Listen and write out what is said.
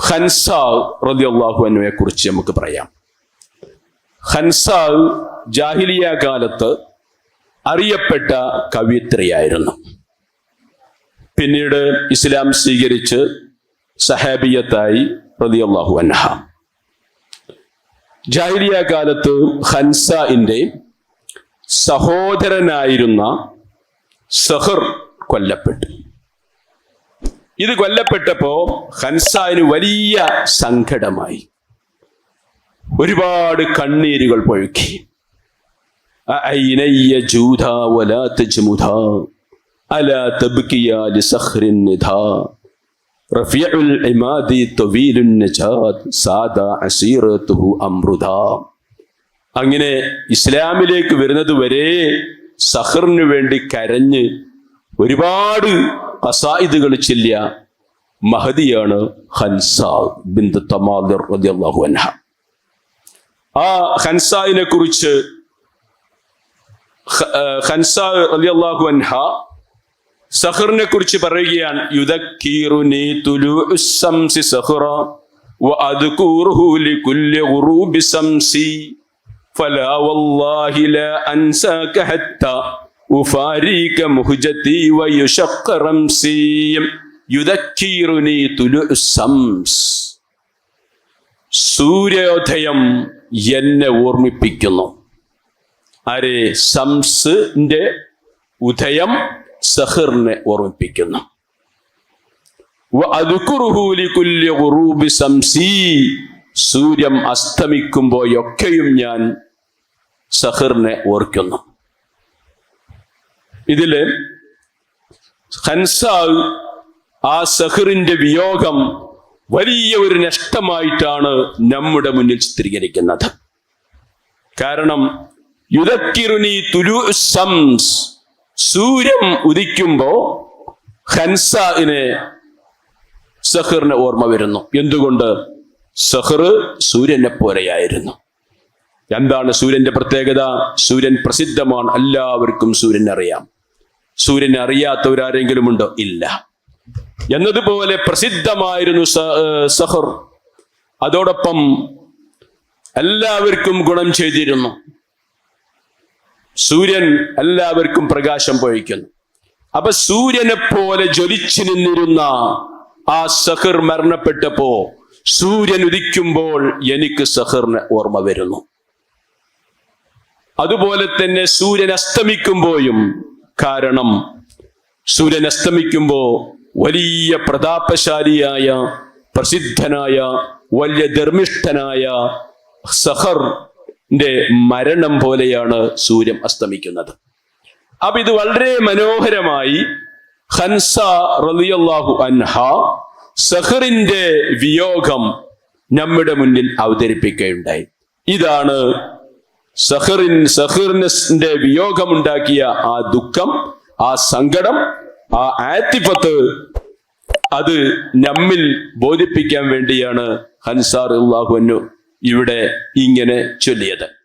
ഹൻസാവ് റളിയല്ലാഹു അൻഹുവിനെ കുറിച്ച് നമുക്ക് പറയാം. ഹൻസാവ് ജാഹിലിയ കാലത്ത് അറിയപ്പെട്ട കവിയത്രിയായിരുന്നു പിന്നീട് ഇസ്ലാം സ്വീകരിച്ച് സഹാബിയത്തായി റളിയല്ലാഹു അൻഹ. ജാഹിലിയ കാലത്ത് ഹൻസഇന്റെ സഹോദരനായിരുന്ന സഹർ കൊല്ലപ്പെട്ടു. ഇത് കൊല്ലപ്പെട്ടപ്പോ ഹൻസാന് വലിയ സങ്കടമായി. ഒരുപാട് കണ്ണീരുകൾ പൊഴുക്കി. അങ്ങനെ ഇസ്ലാമിലേക്ക് വരുന്നത് വരെ സഹറിന് വേണ്ടി കരഞ്ഞ് ഒരുപാട് കസായിദുകൾ ചെല്ലിയ മഹദിയാണ് ഹൻസാ ബിന്ദ് തമാദിർ റളിയല്ലാഹു അൻഹ ആ ഹൻസായിനെ കുറിച്ച് ഹൻസാ റളിയല്ലാഹു അൻഹ സഹറിനെ കുറിച്ച് പറയുകയാണ് യുദക്കീറുനി തുലൂഉ ശംസി സഹറ وأذكره لكل غروب شمسي فلا والله لا أنساك حتى أفاريك مهجتي ويشق رمسي يذكرني طلوع الشمس സൂര്യോദയം എന്നെ ഓർമ്മിപ്പിക്കുന്നു ആരെ സംസിന്റെ ഉദയം സഹിറിനെ ഓർമ്മിപ്പിക്കുന്നു വഅദ്കുറുഹു ലികുല്ലി ഗുറൂബി സംസി സൂര്യൻ അസ്തമിക്കുമ്പോഴൊക്കെയും ഞാൻ സഹിറിനെ ഓർക്കുന്നു ഇതിൽ ഹൻസാവ് ആ സഹിറിന്റെ വിയോഗം വലിയ ഒരു നഷ്ടമായിട്ടാണ് നമ്മുടെ മുന്നിൽ ചിത്രീകരിക്കുന്നത്. കാരണം യുദക്കിറുനി തുരു സംസ് സൂര്യൻ ഉദിക്കുമ്പോ ഹൻസാവിനെ സഹിറിന് ഓർമ്മ വരുന്നു. എന്തുകൊണ്ട്? സഹർ സൂര്യനെ പോലെയായിരുന്നു. എന്താണ് സൂര്യന്റെ പ്രത്യേകത? സൂര്യൻ പ്രസിദ്ധമാണ്. എല്ലാവർക്കും സൂര്യൻ അറിയാം സൂര്യനെ അറിയാത്തവരാരെങ്കിലും ഉണ്ടോ ഇല്ല. എന്നതുപോലെ പ്രസിദ്ധമായിരുന്നു സഹർ. അതോടൊപ്പം എല്ലാവർക്കും ഗുണം ചെയ്തിരുന്നു. സൂര്യൻ എല്ലാവർക്കും പ്രകാശം പൊഴിക്കുന്നു. അപ്പൊ സൂര്യനെ പോലെ ജ്വലിച്ചു നിന്നിരുന്ന ആ സഹർ മരണപ്പെട്ടപ്പോ സൂര്യൻ ഉദിക്കുമ്പോൾ എനിക്ക് സഹറിന് ഓർമ്മ വരുന്നു. അതുപോലെ തന്നെ സൂര്യൻ അസ്തമിക്കുമ്പോഴും കാരണം സൂര്യൻ അസ്തമിക്കുമ്പോ വലിയ പ്രതാപശാലിയായ പ്രസിദ്ധനായ വലിയ ധർമ്മിഷ്ഠനായ സഹറിന്റെ മരണം പോലെയാണ് സൂര്യൻ അസ്തമിക്കുന്നത്. അപ്പൊ ഇത് വളരെ മനോഹരമായി ഹൻസ റളിയല്ലാഹു അൻഹ സഹറിന്റെ വിയോഗം നമ്മുടെ മുന്നിൽ അവതരിപ്പിക്കുകയുണ്ടായി. ഇതാണ് സഹറിൻ സഹറിന്റെ വിയോഗമുണ്ടാക്കിയ ആ ദുഃഖം ആ സങ്കടം ആ ആത്തിഫത്ത് അത് നമ്മിൽ ബോധിപ്പിക്കാൻ വേണ്ടിയാണ് ഹൻസാർ അള്ളാഹുനു ഇവിടെ ഇങ്ങനെ ചൊല്ലിയത്.